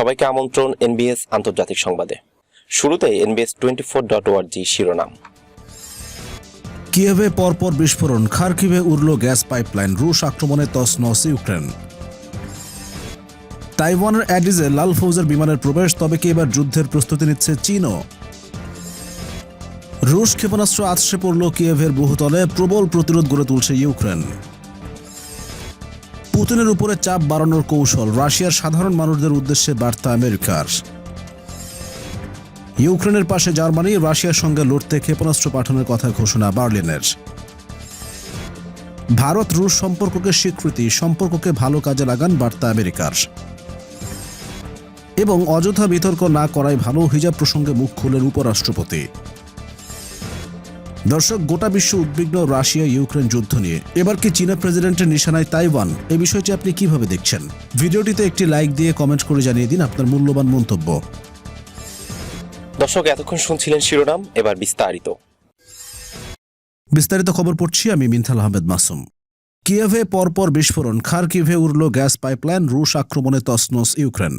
সবাইকে আমন্ত্রণ এনবিএস আন্তর্জাতিক সংবাদে। শুরুতে এনবিএস টোয়েন্টি ফোর ডট ওয়ার্জি শিরোনাম। কিয়েভে পরপর বিস্ফোরণ, খার্কিভে উড়ল গ্যাস পাইপলাইন, রুশ আক্রমণে তছনছ ইউক্রেন। তাইওয়ানের অ্যাডিজে লাল ফৌজের বিমানের প্রবেশ, তবে কি এবার যুদ্ধের প্রস্তুতি নিচ্ছে চীনও? রুশ ক্ষেপণাস্ত্র আছড়ে পড়ল কিয়েভের বহুতলে, প্রবল প্রতিরোধ গড়ে তুলছে ইউক্রেন। পুতিনের উপরে চাপ বাড়ানোর কৌশল রাশিয়ার সাধারণ মানুষদের উদ্দেশ্যে বার্তা আমেরিকার। ইউক্রেনের পাশে জার্মানি, রাশিয়ার সঙ্গে লড়তে ক্ষেপণাস্ত্র পাঠানোর কথা ঘোষণা বার্লিনের। ভারত রুশ সম্পর্ককে স্বীকৃতি, সম্পর্ককে ভালো কাজে লাগান বার্তা আমেরিকার। এবং অযথা বিতর্ক না করাই ভালো হিজাব প্রসঙ্গে মুখ খুলেন উপরাষ্ট্রপতি। দর্শক গোটা বিশ্ব উদ্বিগ্ন রাশিয়া ইউক্রেন যুদ্ধ নিয়ে। এবার কি চীনা প্রেসিডেন্টের নিশানায় তাইওয়ান? এই বিষয়টি আপনি কীভাবে দেখছেন? ভিডিওটিতে একটি লাইক দিয়ে কমেন্ট করে জানিয়ে দিন আপনার মূল্যবান মন্তব্য। দর্শক এতক্ষণ শুনছিলেন শিরোনাম এবার বিস্তারিত। বিস্তারিত খবর পড়ছি আমি মিনথাল আহমেদ মাসুম। কিয়েভে পরপর বিস্ফোরণ। খার্কিভে উড়ল গ্যাস পাইপলাইন রুশ আক্রমণে তসনস ইউক্রেন।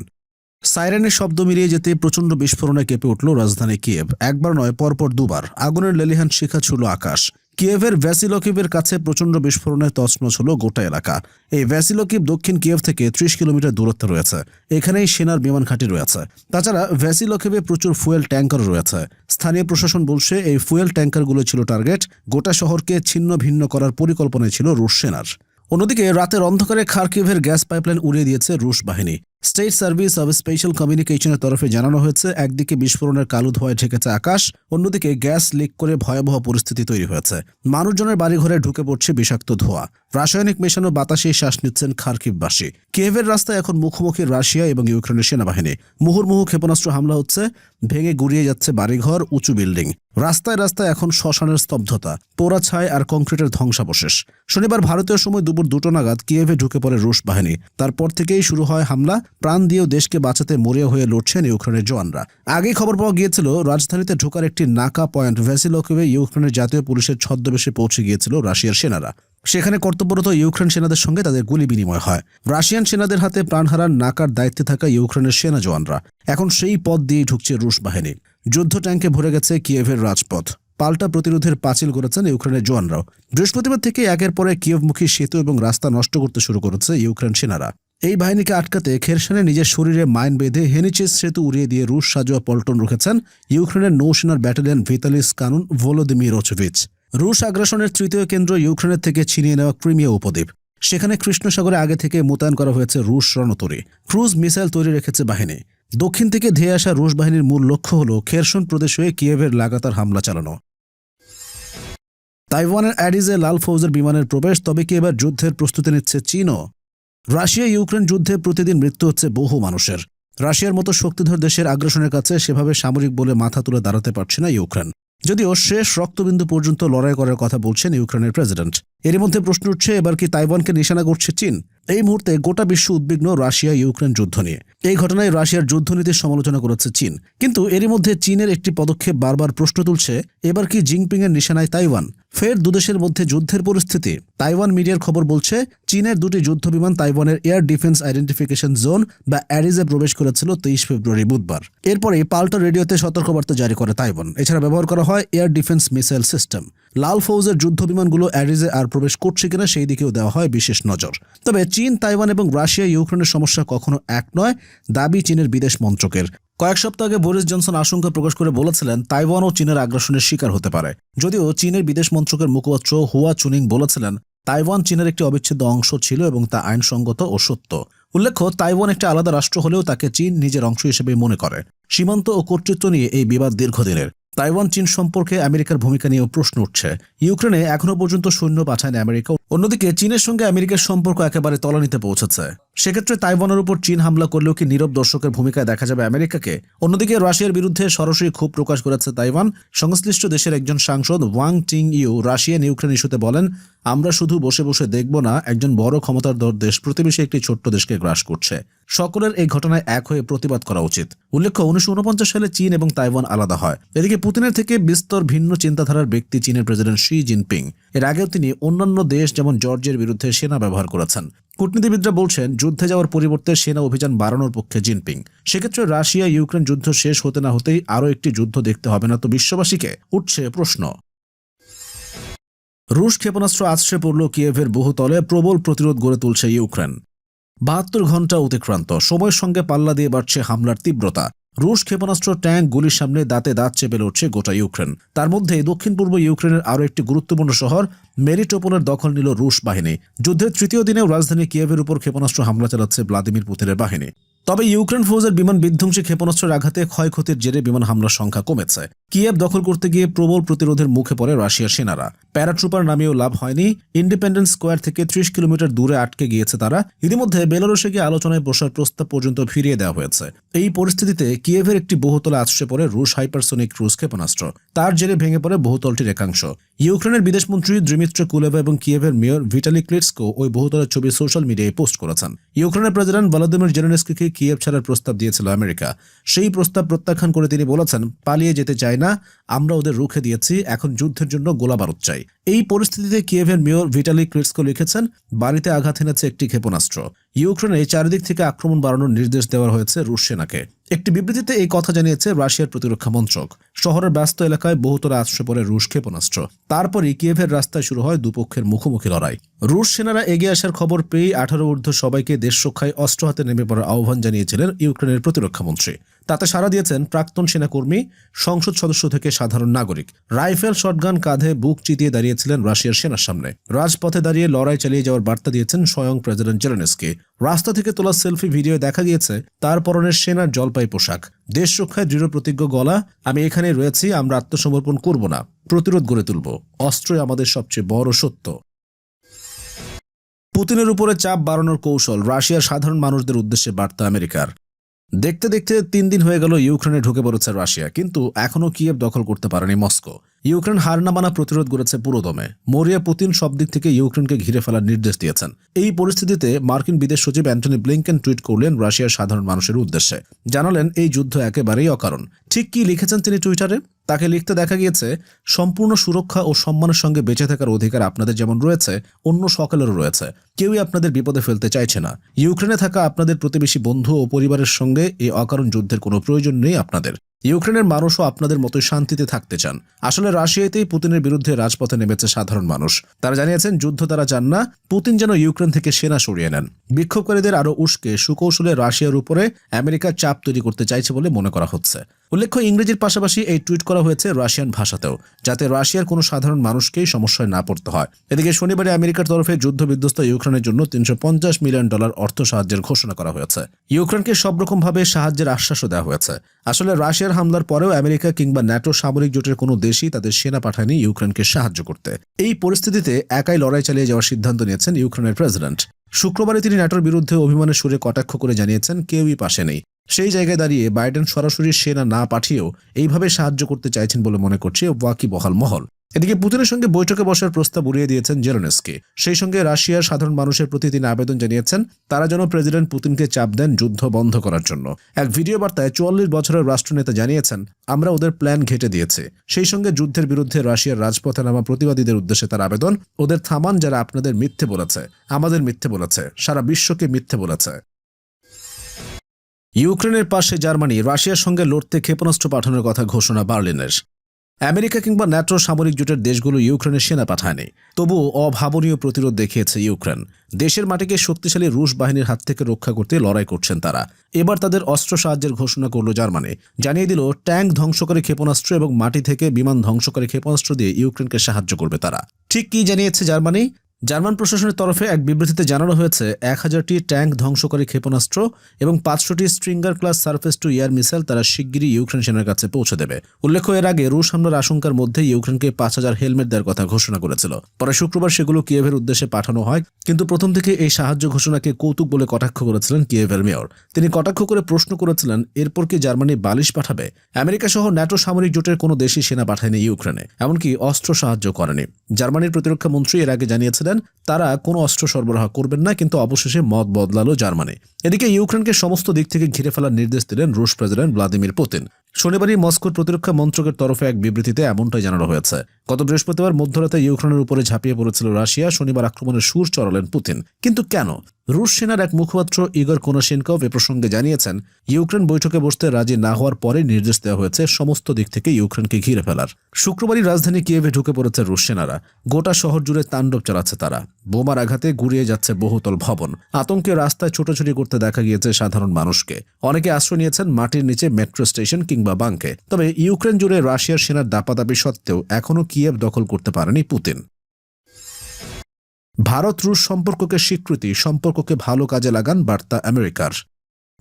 সাইরেনের শব্দ মিলিয়ে যেতে প্রচণ্ড বিস্ফোরণে কেঁপে উঠল রাজধানী কিয়েভ। একবার নয়, পরপর দুবার। আগুনের লেলিহান শিখা ছুল আকাশ। কিয়েভের ভ্যাসিলকিভের কাছে প্রচণ্ড বিস্ফোরণে তছনছ হল গোটা এলাকা। এই ভ্যাসিলকিভ দক্ষিণ কিয়েভ থেকে ত্রিশ কিলোমিটার দূরত্বে রয়েছে। এখানেই সেনার বিমান ঘাঁটি রয়েছে। তাছাড়া ভ্যাসিলকিভে প্রচুর ফুয়েল ট্যাঙ্কার রয়েছে। স্থানীয় প্রশাসন বলছে, এই ফুয়েল ট্যাঙ্কারগুলো ছিল টার্গেট। গোটা শহরকে ছিন্ন ভিন্ন করার পরিকল্পনায় ছিল রুশ সেনার। অন্যদিকে, রাতের অন্ধকারে খার্কিভের গ্যাস পাইপলাইন উড়িয়ে দিয়েছে রুশ বাহিনী। স্টেট সার্ভিস অব স্পেশাল কমিউনিকেশনের তরফে জানানো হয়েছে, একদিকে বিস্ফোরণের কালো ধোঁয়ায় ঢেকেছে আকাশ, অন্যদিকে গ্যাস লিক করে ভয়াবহ পরিস্থিতি তৈরি হয়েছে। মানুষজনের বাড়িঘরে ঢুকে পড়ছে বিষাক্ত ধোঁয়া। রাসায়নিক মেশানো বাতাসে শ্বাস নিচ্ছেন খার্কিভবাসী কিয়েভের রাস্তায় এখন মুখোমুখি রাশিয়া এবং ইউক্রেনের সেনাবাহিনী। মুহুর্মুহু ক্ষেপণাস্ত্র হামলা হচ্ছে, ভেঙে গুড়িয়ে যাচ্ছে বাড়িঘর, উঁচু বিল্ডিং। রাস্তায় রাস্তায় এখন শ্মশানের স্তব্ধতা, পোড়া ছায় আর কংক্রিটের ধ্বংসাবশেষ। শনিবার ভারতীয় সময় দুপুর দুটো নাগাদ কিয়েভে ঢুকে পড়ে রুশ বাহিনী। তারপর থেকেই শুরু হয় হামলা প্রাণ দিয়েও দেশকে বাঁচাতে মরিয়া হয়ে লড়ছেন ইউক্রেনের জওয়ানরা। আগেই খবর পাওয়া গিয়েছিল, রাজধানীতে ঢোকার একটি নাকা পয়েন্ট ভ্যাসিলকিভে ইউক্রেনের জাতীয় পুলিশের ছদ্মবেশে পৌঁছে গিয়েছিল রাশিয়ার সেনারা। সেখানে কর্তব্যরত ইউক্রেন সেনাদের সঙ্গে তাদের গুলি বিনিময় হয়। রাশিয়ান সেনাদের হাতে প্রাণ হারান নাকার দায়িত্বে থাকা ইউক্রেনের সেনা জওয়ানরা। এখন সেই পথ দিয়েই ঢুকছে রুশ বাহিনী। যুদ্ধ ট্যাঙ্কে ভরে গেছে কিয়েভের রাজপথ। পাল্টা প্রতিরোধের পাঁচিল করেছেন ইউক্রেনের জওয়ানরাও। বৃহস্পতিবার থেকে একের পরে কিয়েভমুখী সেতু এবং রাস্তা নষ্ট করতে শুরু করেছে ইউক্রেন সেনারা। এই বাহিনীকে আটকাতে খেরসানে নিজের শরীরে মাইন বেঁধে হেনিচেস সেতু উড়িয়ে দিয়ে রুশ সাজোয়া পল্টন রুখেছেন ইউক্রেনের নৌসেনার ব্যাটালিয়ন ভিতালিস কানুন ভোলোদিমির ভলোদিমিরোচভিচ রুশ আগ্রাসনের তৃতীয় কেন্দ্র ইউক্রেনের থেকে ছিনিয়ে নেওয়া ক্রিমিয়া উপদ্বীপ। সেখানে কৃষ্ণসাগরে আগে থেকে মোতায়েন করা হয়েছে রুশ রণতরী। ক্রুজ মিসাইল তৈরি রেখেছে বাহিনী। দক্ষিণ থেকে ধেয়ে আসা রুশ বাহিনীর মূল লক্ষ্য হল খেরসন প্রদেশ হয়ে কিয়েভের লাগাতার হামলা চালানো। তাইওয়ানের অ্যাডিজে লাল ফৌজের বিমানের প্রবেশ, তবে কি এবার যুদ্ধের প্রস্তুতি নিচ্ছে চীনও। রাশিয়া ইউক্রেন যুদ্ধে প্রতিদিন মৃত্যু হচ্ছে বহু মানুষের। রাশিয়ার মতো শক্তিধর দেশের আগ্রাসনের কাছে সেভাবে সামরিক বলে মাথা তুলে দাঁড়াতে পারছে না ইউক্রেন। যদিও শেষ রক্তবিন্দু পর্যন্ত লড়াই করার কথা বলছেন ইউক্রেনের প্রেসিডেন্ট। এরই মধ্যে প্রশ্ন উঠছে, এবার কি তাইওয়ানকে নিশানা করছে চীন? এই মুহূর্তে গোটা বিশ্ব উদ্বিগ্ন রাশিয়া ইউক্রেন যুদ্ধ নিয়ে। এই ঘটনায় রাশিয়ার যুদ্ধনীতির সমালোচনা করেছে চীন। কিন্তু এরই মধ্যে চীনের একটি পদক্ষেপ বারবার প্রশ্ন তুলছে, এবার কি জিনপিং এর নিশানায় তাইওয়ান? ফের দুদেশের মধ্যে যুদ্ধের পরিস্থিতি। তাইওয়ান মিডিয়ার খবর বলছে, চীনের দুটি যুদ্ধ বিমান তাইওয়ানের এয়ার ডিফেন্স আইডেন্টিফিকেশন জোন বা অ্যারিজে প্রবেশ করেছিল তেইশ ফেব্রুয়ারি বুধবার। এরপরে পাল্টা রেডিওতে সতর্কবার্তা জারি করে তাইওয়ান। এছাড়া ব্যবহার করা হয় এয়ার ডিফেন্স মিসাইল সিস্টেম। লাল ফৌজের যুদ্ধ বিমানগুলো অ্যারিজে আর প্রবেশ করছে কিনা সেই দিকেও দেওয়া হয় বিশেষ নজর। তবে চীন, তাইওয়ান এবং রাশিয়া ইউক্রেনের সমস্যা কখনো এক নয়, দাবি চীনের বিদেশ মন্ত্রকের। কয়েক সপ্তাহ আগে বরিস জনসন আশঙ্কা প্রকাশ করে বলেছিলেন, তাইওয়ানও চীনের আগ্রাসনের শিকার হতে পারে। যদিও চীনের বিদেশ মন্ত্রকের মুখপাত্র হুয়া চুনিং বলেছিলেন, তাইওয়ান চীনের একটি অবিচ্ছেদ্য অংশ ছিল এবং তা আইনসঙ্গত ও সত্য। উল্লেখ্য, তাইওয়ান একটি আলাদা রাষ্ট্র হলেও তাকে চীন নিজের অংশ হিসেবে মনে করে। সীমান্ত ও কর্তৃত্ব নিয়ে এই বিবাদ দীর্ঘদিনের। তাইওয়ান, চীন সম্পর্কে আমেরিকার ভূমিকা নিয়েও প্রশ্ন উঠছে। ইউক্রেনে এখনও পর্যন্ত সৈন্য পাঠায়নি আমেরিকা। অন্যদিকে, চীনের সঙ্গে আমেরিকার সম্পর্ক একেবারে তলানিতে পৌঁছেছে। সেক্ষেত্রে তাইওয়ানের উপর চীন হামলা করলেও কি নীরব দর্শকের ভূমিকায় দেখা যাবে আমেরিকাকে? অন্যদিকে, রাশিয়ার বিরুদ্ধে সরাসরি ক্ষোভ প্রকাশ করেছে তাইওয়ান। সংশ্লিষ্ট দেশের একজন সাংসদ ওয়াং টিং ইউ রাশিয়ান ইউক্রেন ইস্যুতে বলেন আমরা শুধু বসে বসে দেখব না, একজন বড় ক্ষমতাধর দেশ প্রতিবেশী একটি ছোট্ট দেশকে গ্রাস করছে। সকলের এই ঘটনায় এক হয়ে প্রতিবাদ করা উচিত। উল্লেখ্য, উনিশশো ঊনপঞ্চাশ সালে চীন এবং তাইওয়ান আলাদা হয়। এদিকে পুতিনের থেকে বিস্তর ভিন্ন চিন্তাধারার ব্যক্তি চীনের প্রেসিডেন্ট শি জিনপিং। এর আগেও তিনি অন্যান্য দেশ যেমন জর্জিয়ার বিরুদ্ধে সেনা ব্যবহার করেছেন। কূটনীতিবিদরা বলছেন, যুদ্ধে যাওয়ার পরিবর্তে সেনা অভিযান বাড়ানোর পক্ষে জিনপিং। সেক্ষেত্রে রাশিয়া ইউক্রেন যুদ্ধ শেষ হতে না হতেই আরও একটি যুদ্ধ দেখতে হবে না তো বিশ্ববাসীকে? উঠছে প্রশ্ন। রুশ ক্ষেপণাস্ত্র আছড়ে পড়ল কিয়েভের বহুতলে প্রবল প্রতিরোধ গড়ে তুলছে ইউক্রেন। বাহাত্তর ঘণ্টা অতিক্রান্ত। সময়ের সঙ্গে পাল্লা দিয়ে বাড়ছে হামলার তীব্রতা। রুশ ক্ষেপণাস্ত্র ট্যাঙ্ক গুলির সামনে দাঁতে দাঁত চেপে লড়ছে গোটা ইউক্রেন। তার মধ্যে দক্ষিণ পূর্ব ইউক্রেনের আরও একটি গুরুত্বপূর্ণ শহর, মেরিটোপোলের দখল নিল রুশ বাহিনী। যুদ্ধের তৃতীয় দিনেও রাজধানী কিয়েভের উপর ক্ষেপণাস্ত্র হামলা চালাচ্ছে ভ্লাদিমির পুতিনের বাহিনী। তবে ইউক্রেন ফৌজের বিমান বিধ্বংসী ক্ষেপণাস্ত্রের আঘাতে ক্ষয়ক্ষতির জেরে বিমান হামলার সংখ্যা কমেছে। কিয়েভ দখল করতে গিয়ে প্রবল প্রতিরোধের মুখে পড়ে রাশিয়ার সেনারা। প্যারাট্রুপার নামেও লাভ হয়নি। ইন্ডিপেন্ডেন্স স্কোয়ার থেকে ত্রিশ কিলোমিটার দূরে আটকে গিয়েছে তারা। ইতিমধ্যে বেলারুশে গিয়ে আলোচনায় বসার প্রস্তাব পর্যন্ত ফিরিয়ে দেওয়া হয়েছে। এই পরিস্থিতিতে কিয়েভের একটি বহুতলে আশ্রয় পড়ে রুশ হাইপারসোনিক ক্রুজ ক্ষেপণাস্ত্র। তার জেরে ভেঙে পড়ে বহুতলটির একাংশ। ইউক্রেনের বিদেশমন্ত্রী দ্রিমিত্র কুলেভা এবং কিয়েভের মেয়র ভিটালি ক্লিটসকো ওই বহুতলের ছবি সোশ্যাল মিডিয়ায় পোস্ট করেছেন। ইউক্রেনের প্রেসিডেন্ট ভলাদিমির জেলেনস্কিকে কিয়েভ ছাড়ার প্রস্তাব দিয়েছিল আমেরিকা। সেই প্রস্তাব প্রত্যাখ্যান করে তিনি বলেছেন, পালিয়ে যেতে চায় না, আমরা ওদের রুখে দিয়েছি, এখন যুদ্ধের জন্য গোলা বারুদ চাই। এই পরিস্থিতিতে কিয়েভের মেয়র ভিটালি ক্রিটসকো লিখেছেন, বাড়িতে আঘাত এনেছে একটি ক্ষেপণাস্ত্র। ইউক্রেনে চারিদিক থেকে আক্রমণ বাড়ানোর নির্দেশ দেওয়া হয়েছে রুশ সেনাকে। একটি বিবৃতিতে এই কথা জানিয়েছে রাশিয়ার প্রতিরক্ষা মন্ত্রক। শহরের ব্যস্ত এলাকায় বহুতরা আশ্রয় পড়ে রুশ ক্ষেপণাস্ত্র। তারপরই কিয়েভের রাস্তায় শুরু হয় দুপক্ষের মুখোমুখি লড়াই। রুশ সেনারা এগিয়ে আসার খবর পেয়ে আঠারো ঊর্ধ্ব সবাইকে দেশ রক্ষায় অস্ত্র হাতে নেমে পড়ার আহ্বান জানিয়েছিলেন ইউক্রেনের প্রতিরক্ষা মন্ত্রী। তাতে সাড়া দিয়েছেন প্রাক্তন সেনাকর্মী, সংসদ সদস্য থেকে সাধারণ নাগরিক। রাইফেল শটগান কাঁধে বুক চিতিয়ে দাঁড়িয়েছিলেন রাশিয়ার সেনার সামনে। রাজপথে দাঁড়িয়ে লড়াই চালিয়ে যাওয়ার বার্তা দিয়েছেন স্বয়ং প্রেসিডেন্ট জেলেনস্কি। রাস্তা থেকে তোলা সেলফি ভিডিও দেখা গিয়েছে, তার পরনের সেনার জলপাই পোশাক। দেশ রক্ষায় দৃঢ় প্রতিজ্ঞ গলা, আমি এখানে রয়েছি, আমরা আত্মসমর্পণ করব না। প্রতিরোধ গড়ে তুলব, অস্ত্রই আমাদের সবচেয়ে বড় সত্য। পুতিনের উপরে চাপ বাড়ানোর কৌশল রাশিয়ার সাধারণ মানুষদের উদ্দেশ্যে বার্তা আমেরিকার। দেখতে দেখতে তিন দিন হয়ে গেল ইউক্রেনে ঢুকে পড়েছে রাশিয়া, কিন্তু এখনও কিয়েভ দখল করতে পারেনি মস্কো। ইউক্রেন হার না মানা প্রতিরোধ করেছে পুরোদমে। মরিয়া পুতিন সব দিক থেকে ইউক্রেনকে ঘিরে ফেলার নির্দেশ দিয়েছেন। এই পরিস্থিতিতে মার্কিন বিদেশ সচিব অ্যান্টনি ব্লিংকেন টুইট করলেন রাশিয়ার সাধারণ মানুষের উদ্দেশ্যে। জানালেন, এই যুদ্ধ একেবারেই অকারণ। ঠিক কি লিখেছেন তিনি টুইটারে? তাকে লিখতে দেখা গিয়েছে, সম্পূর্ণ সুরক্ষা ও সম্মানের সঙ্গে বেঁচে থাকার অধিকার আপনাদের যেমন রয়েছে, অন্য সকলেরও রয়েছে। কেউই আপনাদের বিপদে ফেলতে চাইছে না। ইউক্রেনে থাকা আপনাদের প্রতিবেশী বন্ধু ও পরিবারের সঙ্গে এই অকারণ যুদ্ধের কোনো প্রয়োজন নেই আপনাদের। ইউক্রেনের মানুষও আপনাদের মতোই শান্তিতে থাকতে চান। আসলে রাশিয়াতেই পুতিনের বিরুদ্ধে রাজপথে নেমেছে সাধারণ মানুষ। তারা জানিয়েছেন, যুদ্ধ তারা চান না, পুতিন যেন ইউক্রেন থেকে সেনা সরিয়ে নেন। বিক্ষোভকারীদের আরও উস্কে, সুকৌশলে রাশিয়ার উপরে আমেরিকা চাপ তৈরি করতে চাইছে বলে মনে করা হচ্ছে। উল্লেখ্য, ইংরেজির পাশাপাশি এই টুইট করা হয়েছে রাশিয়ান ভাষাতেও, যাতে রাশিয়ার কোনো সাধারণ মানুষকেই সমস্যায় না পড়তে হয়। এদিকে শনিবারে আমেরিকার তরফে যুদ্ধ বিধ্বস্ত ইউক্রেনের জন্য তিনশো পঞ্চাশ মিলিয়ন ডলার অর্থ সাহায্যের ঘোষণা করা হয়েছে। ইউক্রেনকে সব রকমভাবে সাহায্যের আশ্বাসও দেওয়া হয়েছে। আসলে রাশিয়ার হামলার পরেও আমেরিকা কিংবা ন্যাটো সামরিক জোটের কোনো দেশই তাদের সেনা পাঠায়নি ইউক্রেনকে সাহায্য করতে। এই পরিস্থিতিতে একাই লড়াই চালিয়ে যাওয়ার সিদ্ধান্ত নিয়েছেন ইউক্রেনের প্রেসিডেন্ট। শুক্রবারে তিনি ন্যাটোর বিরুদ্ধে অভিমানের সুরে কটাক্ষ করে জানিয়েছেন, কেউই পাশে নেই। সেই জায়গায় দাঁড়িয়ে বাইডেন সরাসরি সেনা না পাঠিয়েও এইভাবে সাহায্য করতে চাইছেন বলে মনে করছে ওয়াকি বহাল মহল। এদিকে পুতিনের সঙ্গে বৈঠকে বসার প্রস্তাব উড়িয়ে দিয়েছেন জেরোনেসকে সেই সঙ্গে রাশিয়ার সাধারণ মানুষের প্রতি তিনি আবেদন জানিয়েছেন, তারা যেন প্রেসিডেন্ট পুতিনকে চাপ দেন যুদ্ধ বন্ধ করার জন্য। এক ভিডিও বার্তায় চুয়াল্লিশ বছরের রাষ্ট্রনেতা জানিয়েছেন, আমরা ওদের প্ল্যান ঘেটে দিয়েছে। সেই সঙ্গে যুদ্ধের বিরুদ্ধে রাশিয়ার রাজপথে নামা প্রতিবাদীদের উদ্দেশ্যে তার আবেদন, ওদের থামান যারা আপনাদের মিথ্যে বলেছে, আমাদের মিথ্যে বলেছে, সারা বিশ্বকে মিথ্যে বলেছে। ইউক্রেনের পাশে জার্মানি রাশিয়ার সঙ্গে লড়তে ক্ষেপণাস্ত্র পাঠানোর কথা ঘোষণা বার্লিনের। আমেরিকা কিংবা ন্যাটো সামরিক জোটের দেশগুলো ইউক্রেনে সেনা পাঠায়নি। তবুও অভাবনীয় প্রতিরোধ দেখিয়েছে ইউক্রেন। দেশের মাটিকে শক্তিশালী রুশ বাহিনীর হাত থেকে রক্ষা করতে লড়াই করছেন তারা। এবার তাদের অস্ত্র সাহায্যের ঘোষণা করল জার্মানি। জানিয়ে দিল, ট্যাঙ্ক ধ্বংসকারী ক্ষেপণাস্ত্র এবং মাটি থেকে বিমান ধ্বংসকারী ক্ষেপণাস্ত্র দিয়ে ইউক্রেনকে সাহায্য করবে তারা। ঠিক কি জানিয়েছে জার্মানি? জার্মান প্রশাসনের তরফে এক বিবৃতিতে জানানো হয়েছে এক হাজারটি ট্যাঙ্ক ধ্বংসকারী ক্ষেপণাস্ত্র এবং পাঁচশোটি stinger class surface to air missile তারা শিগগিরই ইউক্রেন সেনার কাছে পৌঁছে দেবে। উল্লেখ্য, এর আগে রুশ হামলার আশঙ্কার মধ্যে ইউক্রেনকে পাঁচ হাজার হেলমেট দেওয়ার কথা ঘোষণা করেছিল। পরে শুক্রবার সেগুলো কিয়েভের উদ্দেশ্যে পাঠানো হয়, কিন্তু প্রথম থেকে এই সাহায্য ঘোষণাকে কৌতুক বলে কটাক্ষ করেছিলেন কিয়েভের মেয়র। তিনি কটাক্ষ করে প্রশ্ন করেছিলেন, এরপর কি জার্মানি বালিশ পাঠাবে? আমেরিকা সহ ন্যাটো সামরিক জোটের কোনো দেশই সেনা পাঠায়নি ইউক্রেনে, এমনকি অস্ত্র সাহায্য করেনি। জার্মানির প্রতিরক্ষা মন্ত্রী এর আগে জানিয়েছিলেন তারা কোনো অস্ত্র সরবরাহ করবেন না, কিন্তু অবশেষে মত বদলালো জার্মানি। এদিকে ইউক্রেনকে সমস্ত দিক থেকে ঘিরে ফেলার নির্দেশ দিলেন রুশ প্রেসিডেন্ট ভ্লাদিমির পুতিন। শনিবারই মস্কোর প্রতিরক্ষা মন্ত্রকের তরফে এক বিবৃতিতে এমনটাই জানানো হয়েছে। গত বৃহস্পতিবার মধ্যরাতে ইউক্রেনের উপরে ঝাঁপিয়ে পড়েছিল রাশিয়া। শনিবার আক্রমণের সুর চড়ালেন পুতিন। কিন্তু কেন? রুশ সেনার এক মুখপাত্র ইগর কোনাশেনকভ এ প্রসঙ্গে জানিয়েছেন, ইউক্রেন বৈঠকে বসতে রাজি না হওয়ার পরে নির্দেশ দেওয়া হয়েছে সমস্ত দিক থেকে ইউক্রেনকে ঘিরে ফেলার। শুক্রবারই রাজধানী কিয়েভে ঢুকে পড়েছে রুশ সেনারা। গোটা শহর জুড়ে তাণ্ডব চালাচ্ছে তারা। বোমার আঘাতে গুড়িয়ে যাচ্ছে বহুতল ভবন। আতঙ্কে রাস্তায় ছোটাছুটি করতে দেখা গিয়েছে সাধারণ মানুষকে। অনেকে আশ্রয় নিয়েছেন মাটির নিচে মেট্রো স্টেশন কিংবা বাংকে। তবে ইউক্রেন জুড়ে রাশিয়ার সেনার দাপাদাপি সত্ত্বেও এখনও কিয়েভ দখল করতে পারেনি পুতিন। ভারত রুশ সম্পর্ককে স্বীকৃতি, সম্পর্ককে ভালো কাজে লাগান বার্তা আমেরিকার।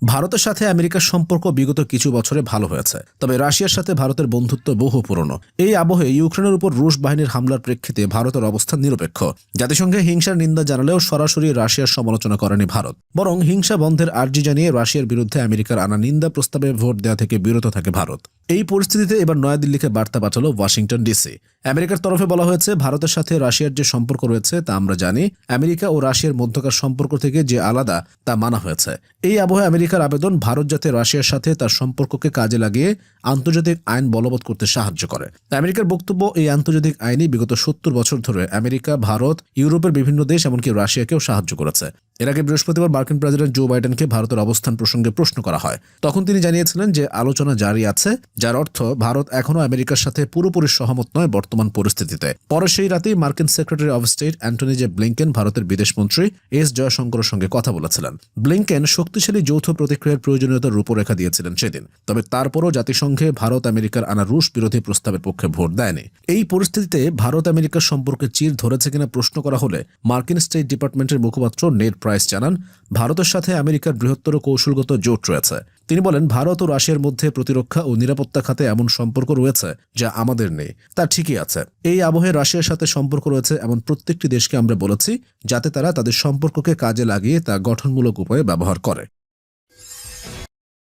ভারতের সাথে আমেরিকার সম্পর্ক বিগত কিছু বছরে ভালো হয়েছে। তবে রাশিয়ার সাথে ভারতের বন্ধুত্ব বহু পুরনো। এই আবহে ইউক্রেনের উপর রুশ বাহিনীর হামলার প্রেক্ষিতে ভারতের অবস্থান নিরপেক্ষ। জাতিসংঘে হিংসার নিন্দা জানালেও সরাসরি রাশিয়ার সমালোচনা করেনি ভারত। বরং হিংসা বন্ধের আর্জি জানিয়ে রাশিয়ার বিরুদ্ধে আমেরিকার আনা নিন্দা প্রস্তাবে ভোট দেওয়া থেকে বিরত থাকে ভারত। এই পরিস্থিতিতে এবার নয়াদিল্লিকে বার্তা পাঠালো ওয়াশিংটন ডিসি। আমেরিকার তরফে বলা হয়েছে, ভারতের সাথে রাশিয়ার যে সম্পর্ক রয়েছে তা আমরা জানি, আমেরিকা ও রাশিয়ার মধ্যকার সম্পর্ক থেকে যে আলাদা তা মানা হয়েছে। এই আবহে আমেরিকার আবেদন ভারত যাতে রাশিয়ার সাথে তার সম্পর্ককে কাজে লাগিয়ে আন্তর্জাতিক আইন বলবৎ করতে সাহায্য করে। আমেরিকার বক্তব্য, এই আন্তর্জাতিক আইনই বিগত সত্তর বছর ধরে আমেরিকা, ভারত, ইউরোপের বিভিন্ন দেশ এমনকি রাশিয়াকেও সাহায্য করেছে। এর আগে বৃহস্পতিবার মার্কিন প্রেসিডেন্ট জো বাইডেনকে ভারতের অবস্থান প্রসঙ্গে প্রশ্ন করা হয়। তখন তিনি জানিয়েছিলেন যে, আলোচনা জারি আছে যার অর্থ ভারত এখনও আমেরিকার সাথে পুরোপুরি সহমত নয় বর্তমান পরিস্থিতিতে। পরে সেই রাতেই মার্কিন secretary of state Antony J Blinken, ভারতের বিদেশমন্ত্রী এস জয়শঙ্করের সঙ্গে কথা বলেছিলেন। ব্লিংকেন শক্তিশালী যৌথ প্রতিক্রিয়ার প্রয়োজনীয়তার রূপরেখা দিয়েছিলেন সেদিন, তবে তারপরও জাতিসংঘে ভারত আমেরিকার আনা রুশ বিরোধী প্রস্তাবের পক্ষে ভোট দেয়নি। এই পরিস্থিতিতে ভারত আমেরিকার সম্পর্কে চির ধরেছে কিনা প্রশ্ন করা হলে মার্কিন স্টেট ডিপার্টমেন্টের মুখপাত্র নেট প্রাইস জানান, ভারতের সাথে আমেরিকার বৃহত্তর কৌশলগত জোট রয়েছে। তিনি বলেন, ভারত ও রাশিয়ার মধ্যে প্রতিরক্ষা ও নিরাপত্তা খাতে এমন সম্পর্ক রয়েছে যা আমাদের নেই, তা ঠিকই আছে। এই আবহে রাশিয়ার সাথে সম্পর্ক রয়েছে এমন প্রত্যেকটি দেশকে আমরা বলেছি যাতে তারা তাদের সম্পর্ককে কাজে লাগিয়ে তা গঠনমূলক উপায়ে ব্যবহার করে।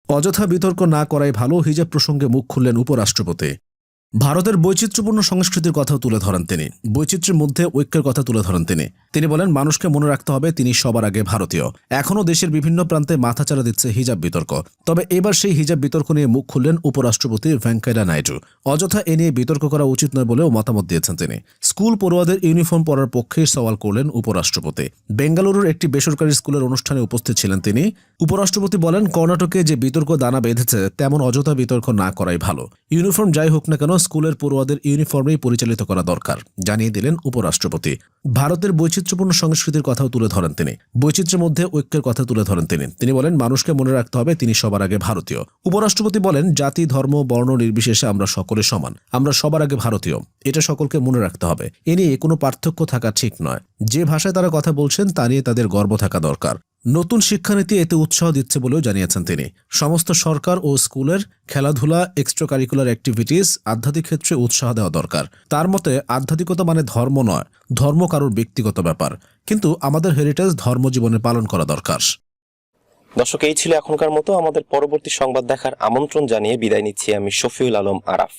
অযথা বিতর্ক না করাই ভালো, হিজাব প্রসঙ্গে মুখ খুললেন উপরাষ্ট্রপতি। ভারতের বৈচিত্র্যপূর্ণ সংস্কৃতির কথাও তুলে ধরেন তিনি। বৈচিত্র্যের মধ্যে ঐক্যের কথা তুলে ধরেন তিনি। তিনি বলেন, মানুষকে মনে রাখতে হবে, তিনি সবার আগে ভারতীয়। এখনও দেশের বিভিন্ন প্রান্তে মাথাচাড়া দিচ্ছে হিজাব বিতর্ক। তবে এবার সেই হিজাব বিতর্ক নিয়ে মুখ খুললেন উপরাষ্ট্রপতি ভেঙ্কাইয়া নাইডু। অযথা এ নিয়ে বিতর্ক করা উচিত নয় বলেও মতামত দিয়েছেন তিনি। স্কুল পড়ুয়াদের ইউনিফর্ম পরার পক্ষে সওয়াল করলেন উপরাষ্ট্রপতি। বেঙ্গালুরুর একটি বেসরকারি স্কুলের অনুষ্ঠানে উপস্থিত ছিলেন তিনি। উপরাষ্ট্রপতি বলেন, কর্ণাটকে যে বিতর্ক দানা বেঁধেছে, তেমন অযথা বিতর্ক না করাই ভালো। ইউনিফর্ম যাই হোক না কেন স্কুলের পড়ুয়াদের ইউনিফর্মেই পরিচালিত করা দরকার, জানিয়ে দিলেন উপরাষ্ট্রপতি। ভারতের বৈচিত্র্যপূর্ণ সংস্কৃতির কথাও তুলে ধরেন তিনি। বৈচিত্র্যের মধ্যে ঐক্যের কথা তুলে ধরেন তিনি। তিনি বলেন, মানুষকে মনে রাখতে হবে তিনি সবার আগে ভারতীয়। উপরাষ্ট্রপতি বলেন, জাতি, ধর্ম, বর্ণ নির্বিশেষে আমরা সকলে সমান। আমরা সবার আগে ভারতীয়। এটা সকলকে মনে রাখতে হবে। এ নিয়ে কোনো পার্থক্য থাকা ঠিক নয়। যে ভাষায় তারা কথা বলছেন, তা নিয়ে তাদের গর্ব থাকা দরকার। নতুন শিক্ষানীতি এতে উৎসাহ দিচ্ছে বলেও জানিয়েছেন তিনি। সমস্ত সরকার ও স্কুলের খেলাধুলা এক্সট্রা কারিকুলার অ্যাক্টিভিটিস আধ্যাত্মিক ক্ষেত্রে উৎসাহ দেওয়া দরকার। তার মতে, আধ্যাত্মিকতা মানে ধর্ম নয়, ধর্ম কারোর ব্যক্তিগত ব্যাপার। কিন্তু আমাদের হেরিটেজ ধর্ম জীবনে পালন করা দরকার। দর্শক, এই ছিল এখনকার মতো। আমাদের পরবর্তী সংবাদ দেখার আমন্ত্রণ জানিয়ে বিদায় নিচ্ছি আমি শফিউল আলম আরাফ।